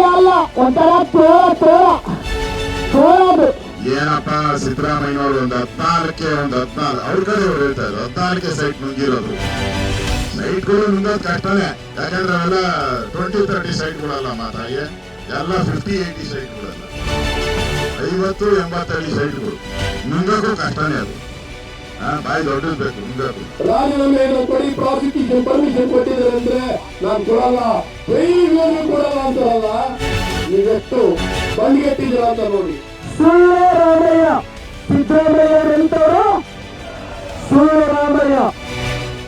ರಾಜಕೀಯ ಅಲ್ಲ, ಒಂಥರ ತೋಳ ತೋಳ. ತೋಳದು. ಏನಪ್ಪ, ಸಿದ್ದರಾಮಯ್ಯನವರು ಒಂದು ಹದಿನಾಲ್ಕೆ, ಒಂದು ಹದಿನಾಲ್ಕು ಅವ್ರ ಕಡೆ ಅವ್ರು ಹೇಳ್ತಾ ಇದ್ರು, ಹದಿನಾಲ್ಕೆ ಸೈಟ್ ನುಂಗಿರೋದು. ಸೈಟ್ಗಳು ನುಂಗೋದು ಕಷ್ಟನೇ. ಯಾಕಂದ್ರೆ ಅವೆಲ್ಲ ಟ್ವೆಂಟಿ ತರ್ಟಿ ಸೈಟ್ಗಳಲ್ಲ ಮಾತಾಗೆ ಎಲ್ಲ ಫಿಫ್ಟಿ ಏಯ್ಟಿ ಸೈಟ್ಗಳಲ್ಲ ಐವತ್ತು ಎಂಬತ್ತಡಿ ಸೈಟ್ಗಳು ನುಂಗಕ್ಕೂ ಕಷ್ಟನೇ ಅದು. ಬಾಯಿ ದೊಡ್ಡದು ಬೇಕು ನುಂಗಕ್ಕೂ ರಾಜೀನಾಮೆಯನ್ನು ಕೊಡಿ ಪ್ರಾಸಿಕ್ಯೂಷನ್ ಪರ್ಮಿಷನ್ ಕೊಟ್ಟಿದ್ದಾರೆ ಅಂದ್ರೆ ನಾನು ಕೊಡಲ್ಲ. ಕೈಗಳನ್ನು ಕೊಡಲ್ಲ ಅಂತಾರಲ್ಲ? ನೀವೆಷ್ಟು ಬಂದ್ಗೆಟ್ಟಿದ್ದೀರ ಅಂತ ನೋಡಿ. ಸುಳ್ಳು ರಾಮಯ್ಯ ಸಿದ್ದರಾಮಯ್ಯರೆಂತವರು ಸುಳ್ಳು ರಾಮಯ್ಯ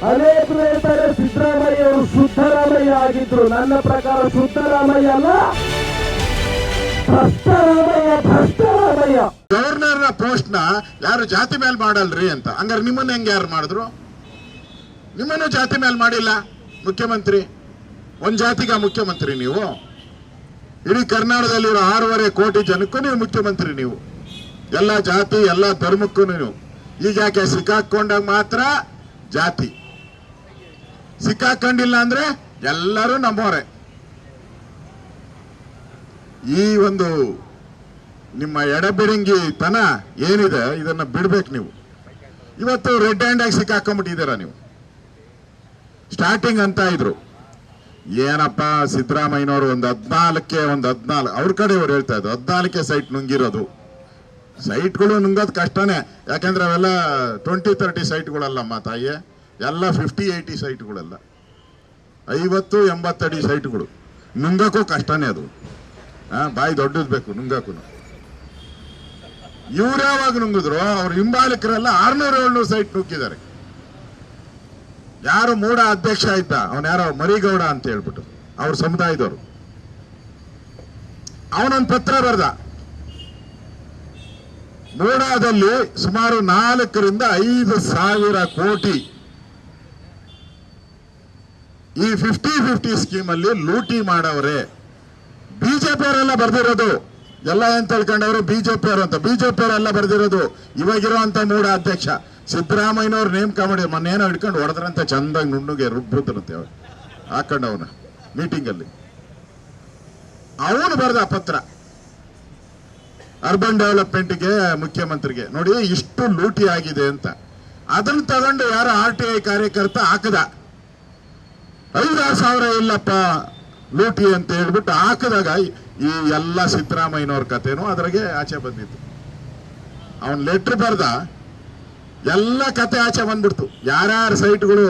ಅದೇ ಹೇಳ್ತಾರೆ ಸಿದ್ದರಾಮಯ್ಯ ಅವರು ಶುದ್ಧರಾಮಯ್ಯ ಆಗಿದ್ರು. ನನ್ನ ಪ್ರಕಾರ ಶುದ್ಧ ರಾಮಯ್ಯ ಅಲ್ಲ. ಭ್ರಷ್ಟರಾಮಯ್ಯ ಭ್ರಷ್ಟರಾಮಯ್ಯ ಗವರ್ನರ್ ಪೋಸ್ಟ್ನ ಯಾರು ಜಾತಿ ಮೇಲೆ ಮಾಡಲ್ರಿ ಅಂತ. ಹಂಗಾರೆ ನಿಮ್ಮನ್ನ ಹೆಂಗ್ ಯಾರು ಮಾಡಿದ್ರು? ನಿಮ್ಮನ್ನು ಜಾತಿ ಮೇಲೆ ಮಾಡಿಲ್ಲ. ಮುಖ್ಯಮಂತ್ರಿ. ಒಂದ್ ಜಾತಿಗ ಮುಖ್ಯಮಂತ್ರಿ ನೀವು. ಇಡೀ ಕರ್ನಾಟಕದಲ್ಲಿರೋ ಆರೂವರೆ ಕೋಟಿ ಜನಕ್ಕೂ ನೀವು ಮುಖ್ಯಮಂತ್ರಿ ನೀವು. ಎಲ್ಲ ಜಾತಿ, ಎಲ್ಲ ಧರ್ಮಕ್ಕೂ ನೀವು. ಈಗ ಯಾಕೆ ಸಿಕ್ಕಾಕೊಂಡಾಗ ಮಾತ್ರ ಜಾತಿ. ಸಿಕ್ಕಾಕೊಂಡಿಲ್ಲ ಅಂದ್ರೆ ಎಲ್ಲರೂ ನಮ್ಮವರೇ ಈ ಒಂದು ನಿಮ್ಮ ಎಡಬಿಡಂಗಿ ತನ ಏನಿದೆ ಇದನ್ನ ಬಿಡ್ಬೇಕು ನೀವು. ಇವತ್ತು ರೆಡ್ ಹ್ಯಾಂಡ್ ಆಗಿ ಸಿಕ್ಕಾಕೊಂಡ್ಬಿಟ್ಟಿದ್ದೀರಾ ನೀವು. ಸ್ಟಾರ್ಟಿಂಗ್ ಅಂತ ಇದ್ರು. ಏನಪ್ಪ ಸಿದ್ದರಾಮಯ್ಯನವರು ಒಂದು ಹದ್ನಾಲ್ಕೆ ಒಂದು ಹದ್ನಾಲ್ಕು ಅವ್ರ ಕಡೆ ಅವ್ರು ಹೇಳ್ತಾ ಇದ್ರು, ಹದ್ನಾಲ್ಕೆ ಸೈಟ್ ನುಂಗಿರೋದು. ಸೈಟ್ಗಳು ನುಂಗೋದು ಕಷ್ಟನೇ. ಯಾಕಂದ್ರೆ ಅವೆಲ್ಲ ಟ್ವೆಂಟಿ ತರ್ಟಿ ಸೈಟ್ಗಳಲ್ಲಮ್ಮ ತಾಯಿ. ಎಲ್ಲ ಫಿಫ್ಟಿ ಏಯ್ಟಿ ಸೈಟ್ಗಳೆಲ್ಲ ಐವತ್ತು, ಎಂಬತ್ತಡಿ ಸೈಟ್ಗಳು ನುಂಗಕ್ಕೂ ಕಷ್ಟನೇ ಅದು. ಬಾಯಿ ದೊಡ್ಡದು ಬೇಕು ನುಂಗಾಕು ಇವ್ರು ಯಾವಾಗ ನುಂಗಿದ್ರು? ಅವ್ರ ಹಿಂಬಾಲಕರೆಲ್ಲ ಆರ್ನೂರು ಏಳ್ನೂರು ಸೈಟ್ ನುಗ್ಗಿದ್ದಾರೆ. ಯಾರು ಮೂಡ ಅಧ್ಯಕ್ಷ ಇದ್ದ, ಅವನ್ ಯಾರೋ ಮರಿಗೌಡ ಅಂತ ಹೇಳ್ಬಿಟ್ಟು, ಅವ್ರ ಸಮುದಾಯದವರು. ಅವನೊಂದು ಪತ್ರ ಬರ್ದ. ಮೂಡಾದಲ್ಲಿ ಸುಮಾರು ನಾಲ್ಕರಿಂದ ಐದು ಸಾವಿರ ಕೋಟಿ. ಈ ಫಿಫ್ಟಿ ಫಿಫ್ಟಿ ಸ್ಕೀಮ್ ಅಲ್ಲಿ ಲೂಟಿ ಮಾಡವ್ರೆ. ಬಿಜೆಪಿ ಅವರೆಲ್ಲ ಬರ್ದಿರೋದು. ಎಲ್ಲ ಏನ್ ತಿಳ್ಕೊಂಡವರು? ಬಿಜೆಪಿ ಅವರು ಅಂತ. ಬಿಜೆಪಿ ಅವರೆಲ್ಲ ಬರ್ದಿರೋದು ಇವಾಗಿರುವಂತ ಮೂಡ ಅಧ್ಯಕ್ಷ. ಸಿದ್ದರಾಮಯ್ಯನವ್ರು ನೇಮಕ ಮಾಡಿ ಮೊನ್ನೇನೋ ಹಿಡ್ಕೊಂಡು ಹೊಡೆದ್ರಂತ ಚಂದಾಗಿ ನುಣ್ಣಗೆ ರುಬ್ಬಿದ್ರಂತೆ ಅವ್ರು. ಹಾಕೊಂಡವನ ಮೀಟಿಂಗ್ ಅಲ್ಲಿ ಅವನು ಬರೆದ ಪತ್ರ. ಅರ್ಬನ್ ಡೆವಲಪ್ಮೆಂಟ್ಗೆ ಮುಖ್ಯಮಂತ್ರಿಗೆ. ನೋಡಿ, ಇಷ್ಟು ಲೂಟಿ ಆಗಿದೆ ಅಂತ. ಅದನ್ನ ತಗೊಂಡು ಯಾರೋ ಆರ್ ಟಿ ಐ ಕಾರ್ಯಕರ್ತ ಹಾಕದ. ಐದಾರು ಸಾವಿರ ಇಲ್ಲಪ್ಪ. ಲೂಟಿ ಅಂತ ಹೇಳ್ಬಿಟ್ಟು ಹಾಕಿದಾಗ ಈ ಎಲ್ಲ ಸಿದ್ದರಾಮಯ್ಯನವ್ರ ಕಥೆನೂ ಅದ್ರಾಗೆ ಆಚೆ ಬಂದಿತ್ತು. ಅವನ್ ಲೆಟ್ರ್ ಬರ್ದ ಎಲ್ಲ ಕತೆ ಆಚೆ ಬಂದ್ಬಿಡ್ತು. ಯಾರ್ಯಾರ ಸೈಟ್ಗಳು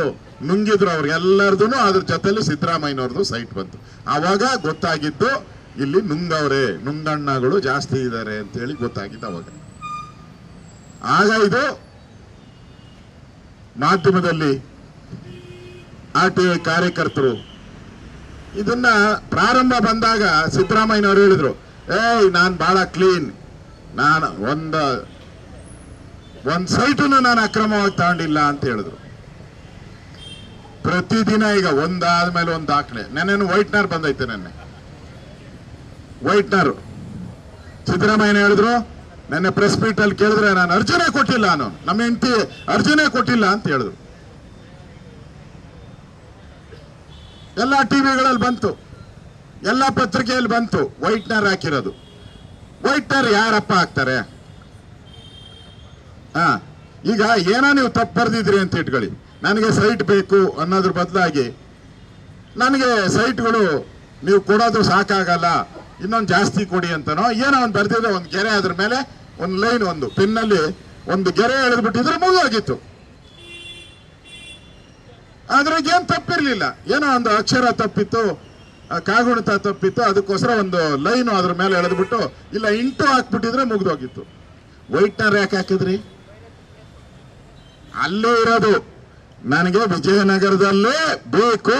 ನುಂಗಿದ್ರು ಅವ್ರಿಗೆಲ್ಲರದು ಅದ್ರ ಜೊತೆಲಿ ಸಿದ್ದರಾಮಯ್ಯನವ್ರದ್ದು ಸೈಟ್ ಬಂತು. ಆವಾಗ ಗೊತ್ತಾಗಿದ್ದು ಇಲ್ಲಿ ನುಂಗವ್ರೆ, ನುಂಗಣ್ಣಗಳು ಜಾಸ್ತಿ ಇದ್ದಾರೆ ಅಂತ ಹೇಳಿ ಗೊತ್ತಾಗಿದ್ದು ಅವಾಗ. ಆಗ ಇದು ಮಾಧ್ಯಮದಲ್ಲಿ ಆರ್ ಟಿ ಐ ಕಾರ್ಯಕರ್ತರು ಇದನ್ನ ಪ್ರಾರಂಭ ಬಂದಾಗ ಸಿದ್ದರಾಮಯ್ಯನವರು ಹೇಳಿದ್ರು, ಏಯ್, ನಾನು ಬಹಳ ಕ್ಲೀನ್ ನಾನು ಒಂದ, ಒಂದ್ ಸೈಟನ್ನು ನಾನು ಅಕ್ರಮವಾಗಿ ತಗೊಂಡಿಲ್ಲ ಅಂತ ಹೇಳಿದ್ರು. ಪ್ರತಿದಿನ ಈಗ ಒಂದಾದ್ಮೇಲೆ ಒಂದ್ ದಾಖಲೆ. ನೆನ್ನೆನು ವೈಟ್ನರ್ ಬಂದೈತೆ ನೆನ್ನೆ. ವೈಟ್ನರ್. ಸಿದ್ದರಾಮಯ್ಯನ ಹೇಳಿದ್ರು, ನೆನ್ನೆ ಪ್ರೆಸ್ ಮೀಟ್ ಅಲ್ಲಿ ಕೇಳಿದ್ರೆ ನಾನು ಅರ್ಜುನೇ ಕೊಟ್ಟಿಲ್ಲ ನಾನು. ನಮ್ಮ ಹೆಂಡತಿ ಅರ್ಜುನೇ ಕೊಟ್ಟಿಲ್ಲ ಅಂತ ಹೇಳಿದ್ರು. ಎಲ್ಲ ಟಿವಿಗಳಲ್ಲಿ ಬಂತು. ಎಲ್ಲ ಪತ್ರಿಕೆಯಲ್ಲಿ ಬಂತು. ವೈಟ್ನರ್ ಹಾಕಿರೋದು. ವೈಟ್ನರ್ ಯಾರಪ್ಪ ಹಾಕ್ತಾರೆ? ಹಾ, ಈಗ ಏನೋ ನೀವು ತಪ್ಪು ಬರ್ದಿದ್ರಿ ಅಂತ ಇಟ್ಕೊಳ್ಳಿ. ನನಗೆ ಸೈಟ್ ಬೇಕು ಅನ್ನೋದ್ರ ಬದಲಾಗಿ ನನಗೆ ಸೈಟ್ಗಳು ನೀವು ಕೊಡೋದು ಸಾಕಾಗಲ್ಲ, ಇನ್ನೊಂದು ಜಾಸ್ತಿ ಕೊಡಿ ಅಂತನೋ, ಏನೋ ಒಂದು ಬರ್ದಿದ್ರೆ ಒಂದು ಗೆರೆ ಅದ್ರ ಮೇಲೆ, ಒಂದು ಲೈನ್ ಒಂದು, ಪಿನ್ನಲ್ಲಿ ಒಂದು ಗೆರೆ ಎಳೆದ್ಬಿಟ್ಟಿದ್ರೆ ಮುಗಿದೋಗಿತ್ತು ಅದ್ರಾಗ ಏನ್ ತಪ್ಪಿರ್ಲಿಲ್ಲ. ಏನೋ ಒಂದು ಅಕ್ಷರ ತಪ್ಪಿತ್ತು ಕಾಗುಣಿತ ತಪ್ಪಿತ್ತು, ಅದಕ್ಕೋಸ್ಕರ ಒಂದು ಲೈನ್ ಅದ್ರ ಮೇಲೆ ಎಳೆದ್ಬಿಟ್ಟು, ಇಲ್ಲ ಇಂಟು ಹಾಕ್ಬಿಟ್ಟಿದ್ರೆ ಮುಗ್ದೋಗಿತ್ತು. ವೈಟ್ನರ್ ಯಾಕೆ ಹಾಕಿದ್ರಿ? ಅಲ್ಲೇ ಇರೋದು. ನನಗೆ ವಿಜಯನಗರದಲ್ಲೇ ಬೇಕು.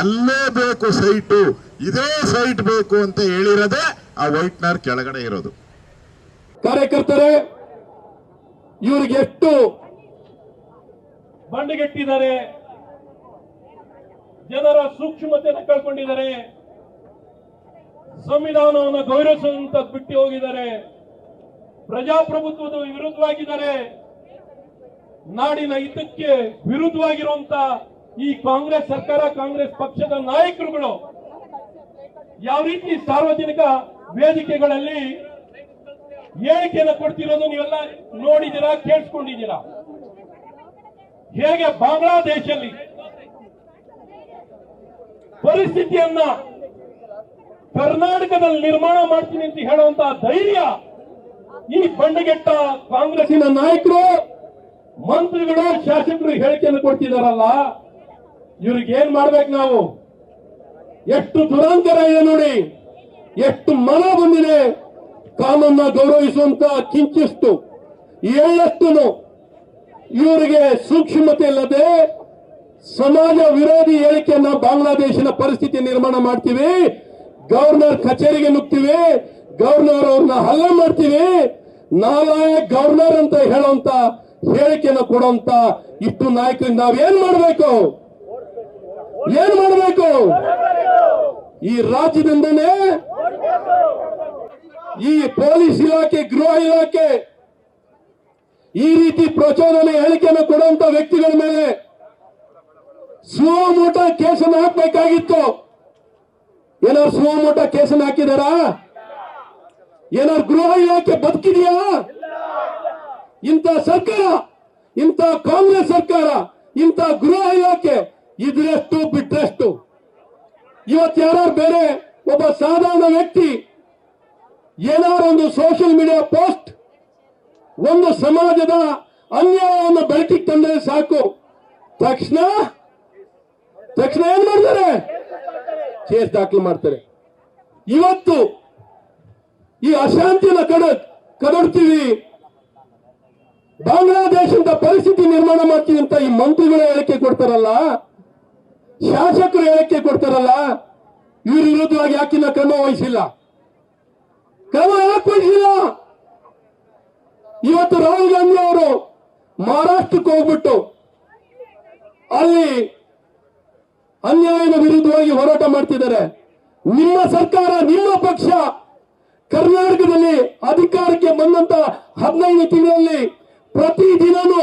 ಅಲ್ಲೇ ಬೇಕು ಸೈಟು. ಇದೇ ಸೈಟ್ ಬೇಕು ಅಂತ ಹೇಳಿರೋದೇ ಆ ವೈಟ್ನರ್ ಕೆಳಗಡೆ ಇರೋದು. ಕಾರ್ಯಕರ್ತರೆ, ಇವ್ರಿಗೆ ಎಷ್ಟು ಬಂಡೆಗೆಟ್ಟಿದ್ದಾರೆ? ಜನರ ಸೂಕ್ಷ್ಮತೆಯನ್ನು ಕಳ್ಕೊಂಡಿದ್ದಾರೆ. ಸಂವಿಧಾನವನ್ನು ಗೌರವಿಸುವಂತ ಬಿಟ್ಟು ಹೋಗಿದ್ದಾರೆ. ಪ್ರಜಾಪ್ರಭುತ್ವದ ವಿರುದ್ಧವಾಗಿದ್ದಾರೆ. ನಾಡಿನ ಹಿತಕ್ಕೆ ವಿರುದ್ಧವಾಗಿರುವಂತ ಈ ಕಾಂಗ್ರೆಸ್ ಸರ್ಕಾರ, ಕಾಂಗ್ರೆಸ್ ಪಕ್ಷದ ನಾಯಕರುಗಳು ಯಾವ ರೀತಿ ಸಾರ್ವಜನಿಕ ವೇದಿಕೆಗಳಲ್ಲಿ ಹೇಳಿಕೆಯನ್ನು ಕೊಡ್ತಿರೋದು ನೀವೆಲ್ಲ ನೋಡಿದ್ದೀರಾ, ಕೇಳಿಸ್ಕೊಂಡಿದ್ದೀರಾ? ಹೇಗೆ ಬಾಂಗ್ಲಾದೇಶಲ್ಲಿ ಪರಿಸ್ಥಿತಿಯನ್ನ ಕರ್ನಾಟಕದಲ್ಲಿ ನಿರ್ಮಾಣ ಮಾಡ್ತೀನಿ ಅಂತ ಹೇಳುವಂತ ಧೈರ್ಯ ಈ ಬಂಡಗೆಟ್ಟ ಕಾಂಗ್ರೆಸ್ಸಿನ ನಾಯಕರು, ಮಂತ್ರಿಗಳು, ಶಾಸಕರು ಹೇಳಿಕೆಯನ್ನು ಕೊಡ್ತಿದಾರಲ್ಲ, ಇವ್ರಿಗೆ ಏನ್ ಮಾಡ್ಬೇಕು ನಾವು? ಎಷ್ಟು ದುರಾಂತರ ಇದೆ ನೋಡಿ, ಎಷ್ಟು ಮನ ಬಂದಿದೆ ಕಾನೂನ ಗೌರವಿಸುವಂತ ಕಿಂಚಿಸ್ತು ಎಳ್ಳಷ್ಟು ಇವರಿಗೆ ಸೂಕ್ಷ್ಮತೆ ಇಲ್ಲದೆ ಸಮಾಜ ವಿರೋಧಿ ಹೇಳಿಕೆಯನ್ನ ಬಾಂಗ್ಲಾದೇಶನ ಪರಿಸ್ಥಿತಿ ನಿರ್ಮಾಣ ಮಾಡ್ತೀವಿ, ಗವರ್ನರ್ ಕಚೇರಿಗೆ ನುಗ್ತೀವಿ, ಗವರ್ನರ್ ಅವ್ರನ್ನ ಹಲ್ಲೆ ಮಾಡ್ತೀವಿ ನಾಲಾಯಕ್ ಗವರ್ನರ್ ಅಂತ ಹೇಳುವಂತ ಹೇಳಿಕೆಯನ್ನು ಕೊಡುವಂತ ಇಷ್ಟು ನಾಯಕರಿಂದ ನಾವೇನ್ ಮಾಡಬೇಕು? ಏನ್ ಮಾಡಬೇಕು? ಈ ರಾಜ್ಯದಿಂದನೇ ಈ ಪೊಲೀಸ್ ಇಲಾಖೆ, ಗೃಹ ಇಲಾಖೆ ಈ ರೀತಿ ಪ್ರಚೋದನೆ ಹೇಳಿಕೆಯನ್ನು ಕೊಡುವಂತ ವ್ಯಕ್ತಿಗಳ ಮೇಲೆ ಸುಮೋಟ ಕೇಸನ್ನು ಹಾಕ್ಬೇಕಾಗಿತ್ತು. ಏನಾದ್ರು ಸುಮೋಟ ಕೇಸನ್ನು ಹಾಕಿದಾರಾ? ಏನಾದ್ರು ಗೃಹ ಇಲಾಖೆ ಬದುಕಿದೆಯಾ? ಇಂಥ ಸರ್ಕಾರ, ಇಂಥ ಕಾಂಗ್ರೆಸ್ ಸರ್ಕಾರ, ಇಂಥ ಗೃಹ ಇಲಾಖೆ ಇದ್ರೆಷ್ಟು ಬಿಟ್ರೆಷ್ಟು. ಇವತ್ತು ಯಾರು ಬೇರೆ ಒಬ್ಬ ಸಾಧಾರಣ ವ್ಯಕ್ತಿ ಏನಾರ ಒಂದು ಸೋಷಿಯಲ್ ಮೀಡಿಯಾ ಪೋಸ್ಟ್ ಒಂದು ಸಮಾಜದ ಅನ್ಯಾಯವನ್ನು ಬೆಳಕಿಗೆ ತಂದರೆ ಸಾಕು. ತಕ್ಷಣ ತಕ್ಷಣ ಏನ್ ಮಾಡ್ತಾರೆ? ಕೇಸ್ ದಾಖಲು ಮಾಡ್ತಾರೆ. ಇವತ್ತು ಈ ಅಶಾಂತಿನ ಕಡ, ಕದಡ್ತೀವಿ. ಬಾಂಗ್ಲಾದೇಶದ ಪರಿಸ್ಥಿತಿ ನಿರ್ಮಾಣ ಮಾಡ್ತೀವಿ ಅಂತ ಈ ಮಂತ್ರಿಗಳು ಹೇಳಿಕೆ ಕೊಡ್ತಾರಲ್ಲ, ಶಾಸಕರು ಹೇಳಿಕೆ ಕೊಡ್ತಾರಲ್ಲ, ಇವ್ರ ವಿರುದ್ಧವಾಗಿ ಯಾಕಿನ್ನ ಕ್ರಮ ವಹಿಸಿಲ್ಲ. ಕ್ರಮ ಯಾಕೆ ವಹಿಸಿಲ್ಲ? ಇವತ್ತು ರಾಹುಲ್ ಗಾಂಧಿ ಅವರು ಮಹಾರಾಷ್ಟ್ರಕ್ಕೆ ಹೋಗ್ಬಿಟ್ಟು ಅಲ್ಲಿ ಅನ್ಯಾಯದ ವಿರುದ್ಧವಾಗಿ ಹೋರಾಟ ಮಾಡ್ತಿದ್ದಾರೆ. ನಿಮ್ಮ ಸರ್ಕಾರ, ನಿಮ್ಮ ಪಕ್ಷ ಕರ್ನಾಟಕದಲ್ಲಿ ಅಧಿಕಾರಕ್ಕೆ ಬಂದಂತ ಹದಿನೈದು ತಿಂಗಳಲ್ಲಿ ಪ್ರತಿದಿನನೂ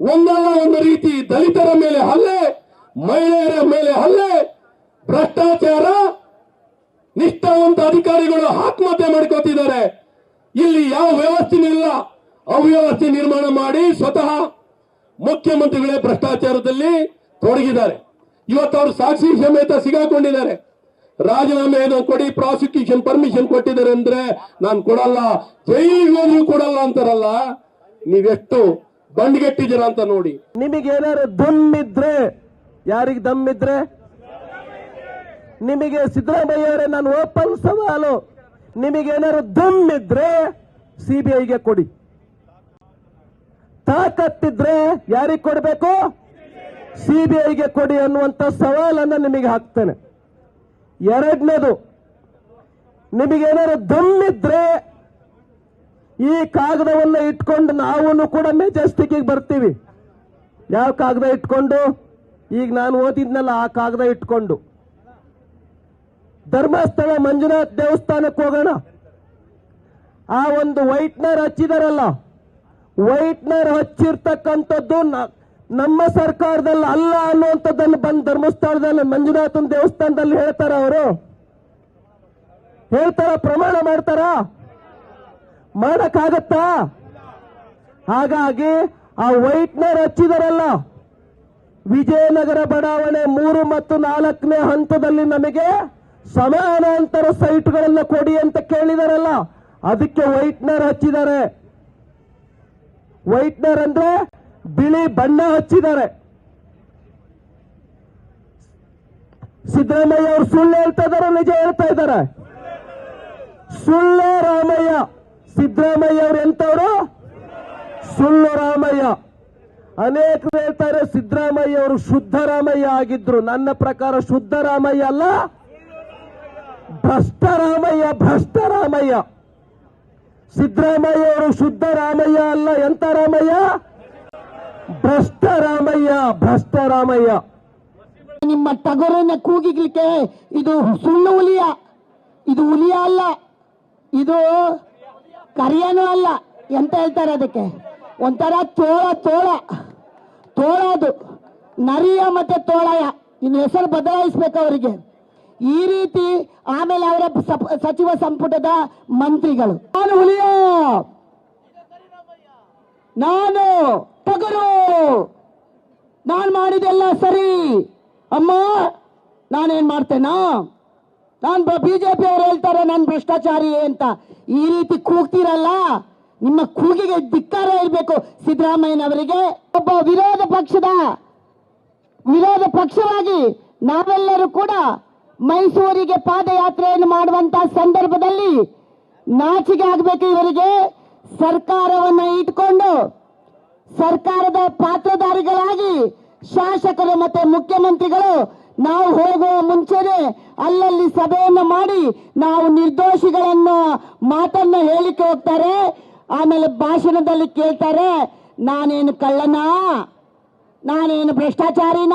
ಒಂದಲ್ಲ ಒಂದು ರೀತಿ ದಲಿತರ ಮೇಲೆ ಹಲ್ಲೆ, ಮಹಿಳೆಯರ ಮೇಲೆ ಹಲ್ಲೆ, ಭ್ರಷ್ಟಾಚಾರ, ನಿಷ್ಠಾವಂತ ಅಧಿಕಾರಿಗಳು ಆತ್ಮಹತ್ಯೆ ಮಾಡ್ಕೋತಿದ್ದಾರೆ. ಇಲ್ಲಿ ಯಾವ ವ್ಯವಸ್ಥೆನೂ ಇಲ್ಲ. ಅವ್ಯವಸ್ಥೆ ನಿರ್ಮಾಣ ಮಾಡಿ ಸ್ವತಃ ಮುಖ್ಯಮಂತ್ರಿಗಳೇ ಭ್ರಷ್ಟಾಚಾರದಲ್ಲಿ ತೊಡಗಿದ್ದಾರೆ. ಇವತ್ತು ಅವರು ಸಾಕ್ಷಿ ಸಮೇತ ಸಿಗಾಕೊಂಡಿದ್ದಾರೆ. ಏನೋ ಕೊಡಿ ಪ್ರಾಸಿಕ್ಯೂಷನ್ ಪರ್ಮಿಷನ್ ಕೊಟ್ಟಿದ್ದಾರೆ ಅಂದ್ರೆ ನಾನು ಕೊಡಲ್ಲ, ಜೈಲಿಗೆ ಹೋದ್ರು ಕೊಡಲ್ಲ ಅಂತಾರಲ್ಲ, ನೀವೆಷ್ಟು ಬಂಡ್ಗೆಟ್ಟಿದ್ದೀರ ಅಂತ ನೋಡಿ. ನಿಮಗೇನಾದ್ರು ದಮ್ ಇದ್ರೆ ಯಾರಿಗೆ ಇದ್ರೆ ನಿಮಗೆ ಸಿದ್ದರಾಮಯ್ಯ ಅವರೇ ನಾನು ಓಪನ್ ಸವಾಲು. ನಿಮಗೇನಾದ್ರು ದಮ್ ಇದ್ರೆ ಸಿಬಿಐಗೆ ಕೊಡಿ. ತಾಕತ್ತಿದ್ರೆ ಯಾರಿಗೆ ಕೊಡಬೇಕು? ಸಿಬಿಐಗೆ ಕೊಡಿ ಅನ್ನುವಂತ ಸವಾಲನ್ನು ನಿಮಗೆ ಹಾಕ್ತೇನೆ. ಎರಡನೇದು, ನಿಮಗೇನಾದ್ರು ದಮ್ ಇದ್ರೆ ಈ ಕಾಗದವನ್ನ ಇಟ್ಕೊಂಡು ನಾವು ಕೂಡ ಮೆಜೆಸ್ಟಿಕ್ಗೆ ಬರ್ತೀವಿ. ಯಾವ ಕಾಗದ ಇಟ್ಕೊಂಡು? ಈಗ ನಾನು ಓದಿದ್ನಲ್ಲ ಆ ಕಾಗದ ಇಟ್ಕೊಂಡು. ಧರ್ಮಸ್ಥಳ ಮಂಜುನಾಥ್ ದೇವಸ್ಥಾನಕ್ಕೆ ಹೋಗೋಣ. ಆ ಒಂದು ವೈಟ್ನರ್ ಹಚ್ಚಿದಾರಲ್ಲ, ವೈಟ್ನರ್ ಹಚ್ಚಿರ್ತಕ್ಕಂಥದ್ದು ನಮ್ಮ ಸರ್ಕಾರದಲ್ಲಿ ಅಲ್ಲ ಅನ್ನುವಂಥದ್ದನ್ನು ಬಂದು ಧರ್ಮಸ್ಥಳದಲ್ಲಿ ಮಂಜುನಾಥನ ದೇವಸ್ಥಾನದಲ್ಲಿ ಹೇಳ್ತಾರ ಅವರು. ಹೇಳ್ತಾರ, ಪ್ರಮಾಣ ಮಾಡ್ತಾರ? ಮಾಡಕ್ಕಾಗತ್ತಾ? ಹಾಗಾಗಿ ಆ ವೈಟ್ನರ್ ಹಚ್ಚಿದಾರಲ್ಲ. ವಿಜಯನಗರ ಬಡಾವಣೆ ಮೂರು ಮತ್ತು ನಾಲ್ಕನೇ ಹಂತದಲ್ಲಿ ನಮಗೆ ಸಮಾನಾಂತರ ಸೈಟ್ಗಳನ್ನು ಕೊಡಿ ಅಂತ ಕೇಳಿದಾರಲ್ಲ. ಅದಕ್ಕೆ ವೈಟ್ನರ್ ಹಚ್ಚಿದ್ದಾರೆ ವೈಟ್ನರ್ ಅಂದ್ರೆ ಬಿಳಿ ಬಣ್ಣ ಹಚ್ಚಿದ್ದಾರೆ. ಸಿದ್ದರಾಮಯ್ಯ ಅವರು ಸುಳ್ಳು ಹೇಳ್ತಾ ಇದಾರೆ ನಿಜ ಹೇಳ್ತಾ ಇದ್ದಾರೆ. ಸುಳ್ಳು ರಾಮಯ್ಯ. ಸಿದ್ದರಾಮಯ್ಯ ಅವರು ಎಂತವರು ಸುಳ್ಳು ರಾಮಯ್ಯ. ಅನೇಕರು ಹೇಳ್ತಾರೆ ಸಿದ್ದರಾಮಯ್ಯ ಅವರು ಶುದ್ಧ ರಾಮಯ್ಯ ಆಗಿದ್ರು. ನನ್ನ ಪ್ರಕಾರ ಶುದ್ಧ ರಾಮಯ್ಯ ಅಲ್ಲ, ಭ್ರಷ್ಟ ರಾಮಯ್ಯ ಭ್ರಷ್ಟ ರಾಮಯ್ಯ. ಸಿದ್ದರಾಮಯ್ಯ ಅವರು ಶುದ್ಧ ರಾಮಯ್ಯ ಅಲ್ಲ ಎಂತ ರಾಮಯ್ಯ? ಭ್ರಷ್ಟ ರಾಮಯ್ಯ ಭ್ರಷ್ಟ ರಾಮಯ್ಯ ನಿಮ್ಮ ಟಗರನ್ನ ಕೂಗಿಗ್ಲಿಕ್ಕೆ ಇದು ಸುಳ್ಳು ಹುಲಿಯ. ಇದು ಹುಲಿಯ ಅಲ್ಲ. ಇದು ಕರಿಯನೂ ಅಲ್ಲ. ಎಂತ ಹೇಳ್ತಾರೆ ಅದಕ್ಕೆ? ಒಂಥರ ತೋಳ ತೋಳ ತೋಳ ಅದು ನರಿಯ ಮತ್ತೆ ತೋಳಯ. ಇನ್ನು ಹೆಸರು ಬದಲಾಯಿಸ್ಬೇಕು ಅವರಿಗೆ. ಈ ರೀತಿ ಆಮೇಲೆ ಅವರ ಸಚಿವ ಸಂಪುಟದ ಮಂತ್ರಿಗಳು. ನಾನು ಹುಲಿಯ. ನಾನು. ಟಗರು ನಾನು ಮಾಡಿದೆಲ್ಲ ಸರಿ. ಅಮ್ಮ, ನಾನೇನ್ ಮಾಡ್ತೇನಾ? ನಾನು ಬಿಜೆಪಿ ಅವ್ರು ಹೇಳ್ತಾರೆ, ನಾನು ಭ್ರಷ್ಟಾಚಾರಿ ಅಂತ. ಈ ರೀತಿ ಕೂಗ್ತಿರಲ್ಲ? ನಿಮ್ಮ ಕೂಗಿಗೆ ಧಿಕ್ಕಾರ ಇರಬೇಕು ಸಿದ್ದರಾಮಯ್ಯನವರಿಗೆ. ಒಬ್ಬ ವಿರೋಧ ಪಕ್ಷದ, ವಿರೋಧ ಪಕ್ಷವಾಗಿ ನಾವೆಲ್ಲರೂ ಕೂಡ ಮೈಸೂರಿಗೆ ಪಾದಯಾತ್ರೆಯನ್ನು ಮಾಡುವಂತ ಸಂದರ್ಭದಲ್ಲಿ ನಾಚಿಕೆ ಆಗಬೇಕು ಇವರಿಗೆ. ಸರ್ಕಾರವನ್ನ ಇಟ್ಕೊಂಡು ಸರ್ಕಾರದ ಪಾತ್ರಧಾರಿಗಳಾಗಿ ಶಾಸಕರು ಮತ್ತೆ ಮುಖ್ಯಮಂತ್ರಿಗಳು ನಾವು ಹೋಗುವ ಮುಂಚೆನೆ ಅಲ್ಲಲ್ಲಿ ಸಭೆಯನ್ನು ಮಾಡಿ ನಾವು ನಿರ್ದೋಷಿಗಳನ್ನ ಮಾತನ್ನ ಹೇಳಿಕೆ ಹೋಗ್ತಾರೆ, ಆಮೇಲೆ ಭಾಷಣದಲ್ಲಿ ಕೇಳ್ತಾರೆ, ನಾನೇನು ಕಳ್ಳನ? ನಾನೇನು ಭ್ರಷ್ಟಾಚಾರಿನ?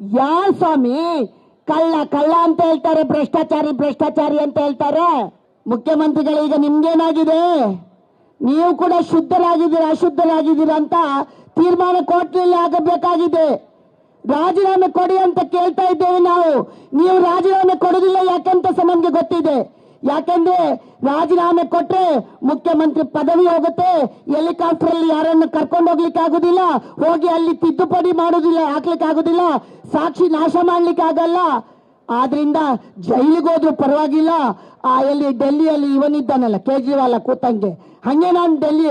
ಯಾರ್ ಸ್ವಾಮಿ, ಕಳ್ಳ ಕಳ್ಳ ಅಂತ ಹೇಳ್ತಾರೆ, ಭ್ರಷ್ಟಾಚಾರಿ ಭ್ರಷ್ಟಾಚಾರಿ ಅಂತ ಹೇಳ್ತಾರೆ. ಮುಖ್ಯಮಂತ್ರಿಗಳೀಗ ನಿಮ್ಗೇನಾಗಿದೆ? ನೀವು ಕೂಡ ಶುದ್ಧರಾಗಿದ್ದೀರಾ, ಅಶುದ್ಧರಾಗಿದ್ದೀರಾ ಅಂತ ತೀರ್ಮಾನ ಕೋರ್ಟ್ನಲ್ಲಿ ಆಗಬೇಕಾಗಿದೆ. ರಾಜೀನಾಮೆ ಕೊಡಿ ಅಂತ ಕೇಳ್ತಾ ಇದ್ದೇವೆ ನಾವು. ನೀವು ರಾಜೀನಾಮೆ ಕೊಡುದಿಲ್ಲ ಯಾಕೆಂತ ಸಹ ಗೊತ್ತಿದೆ. ಯಾಕೆಂದ್ರೆ ರಾಜೀನಾಮೆ ಕೊಟ್ಟರೆ ಮುಖ್ಯಮಂತ್ರಿ ಪದವಿ ಹೋಗುತ್ತೆ. ಹೆಲಿಕಾಪ್ಟರ್ ಅಲ್ಲಿ ಯಾರನ್ನು ಕರ್ಕೊಂಡು ಹೋಗ್ಲಿಕ್ಕೆ ಆಗುದಿಲ್ಲ, ಹೋಗಿ ಅಲ್ಲಿ ತಿದ್ದುಪಡಿ ಮಾಡುದಿಲ್ಲ, ಹಾಕ್ಲಿಕ್ಕೆ ಆಗುದಿಲ್ಲ, ಸಾಕ್ಷಿ ನಾಶ ಮಾಡ್ಲಿಕ್ಕೆ ಆಗಲ್ಲ. ಆದ್ರಿಂದ ಜೈಲಿಗೆ ಹೋದ್ರು ಪರವಾಗಿಲ್ಲ. ಆ ಎಲ್ಲಿ ಡೆಲ್ಲಿಯಲ್ಲಿ ಇವನಿದ್ದಾನಲ್ಲ, ಕೇಜ್ರಿವಾಲ ಕೂತಂಗೆ. ಹಂಗೆ ನಾನು ಡೆಲ್ಲಿ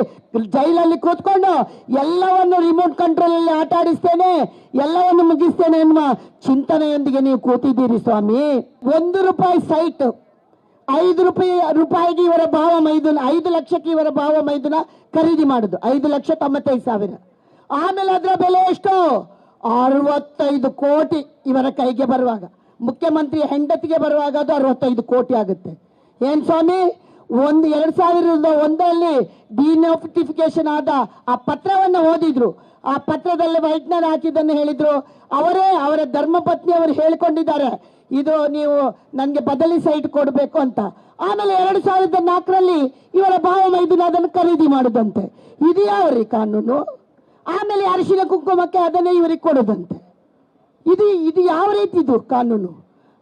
ಜೈಲಲ್ಲಿ ಕೂತ್ಕೊಂಡು ಎಲ್ಲವನ್ನು ರಿಮೋಟ್ ಕಂಟ್ರೋಲ್ ಅಲ್ಲಿ ಆಟ ಆಡಿಸ್ತೇನೆ, ಎಲ್ಲವನ್ನು ಮುಗಿಸ್ತೇನೆ ಎನ್ನುವ ಚಿಂತನೆಯೊಂದಿಗೆ ನೀವು ಕೂತಿದ್ದೀರಿ ಸ್ವಾಮಿ. ಒಂದು ರೂಪಾಯಿ ಸೈಟ್ ಐದು ರೂಪಾಯಿ, ರೂಪಾಯಿಗೆ ಇವರ ಭಾವ ಮೈದುನ, ಐದು ಲಕ್ಷಕ್ಕೆ ಇವರ ಭಾವ ಮೈದುನ ಖರೀದಿ ಮಾಡುದು. ಐದು ಲಕ್ಷ ತೊಂಬತ್ತೈದು ಸಾವಿರ. ಆಮೇಲೆ ಅದರ ಬೆಲೆ ಎಷ್ಟು? ಅರವತ್ತೈದು ಕೋಟಿ ಇವರ ಕೈಗೆ ಬರುವಾಗ. ಮುಖ್ಯಮಂತ್ರಿ ಹೆಂಡತಿಗೆ ಬರುವಾಗ ಅದು ಅರವತ್ತೈದು ಕೋಟಿ ಆಗುತ್ತೆ. ಏನ್ ಸ್ವಾಮಿ? ಒಂದು ಎರಡ್ ಸಾವಿರದ ಒಂದರಲ್ಲಿ ಡಿನೋಟಿಫಿಕೇಶನ್ ಆದ ಆ ಪತ್ರವನ್ನು ಓದಿದ್ರು. ಆ ಪತ್ರದಲ್ಲಿ ವೈಟ್ನರ್ ಹಾಕಿದ್ದನ್ನು ಹೇಳಿದ್ರು. ಅವರೇ ಅವರ ಧರ್ಮಪತ್ನಿ ಅವರು ಹೇಳಿಕೊಂಡಿದ್ದಾರೆ, ಇದು ನೀವು ನನಗೆ ಬದಲಿ ಸೈಟ್ ಕೊಡಬೇಕು ಅಂತ. ಆಮೇಲೆ ಎರಡು ಸಾವಿರದ ನಾಲ್ಕರಲ್ಲಿ ಇವರ ಭಾವ ಇದನ್ನು ಅದನ್ನು ಖರೀದಿ ಮಾಡುದಂತೆ. ಇದು ಯಾವ ರೀ ಕಾನೂನು? ಆಮೇಲೆ ಅರಿಶಿನ ಕುಂಕುಮಕ್ಕೆ ಅದನ್ನೇ ಇವರಿಗೆ ಕೊಡೋದಂತೆ. ಇದು ಇದು ಯಾವ ರೀತಿ ಇದು ಕಾನೂನು?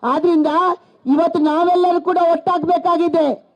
ಆದ್ರಿಂದ ಇವತ್ತು ನಾವೆಲ್ಲರೂ ಕೂಡ ಒಟ್ಟಾಗಬೇಕಾಗಿದೆ.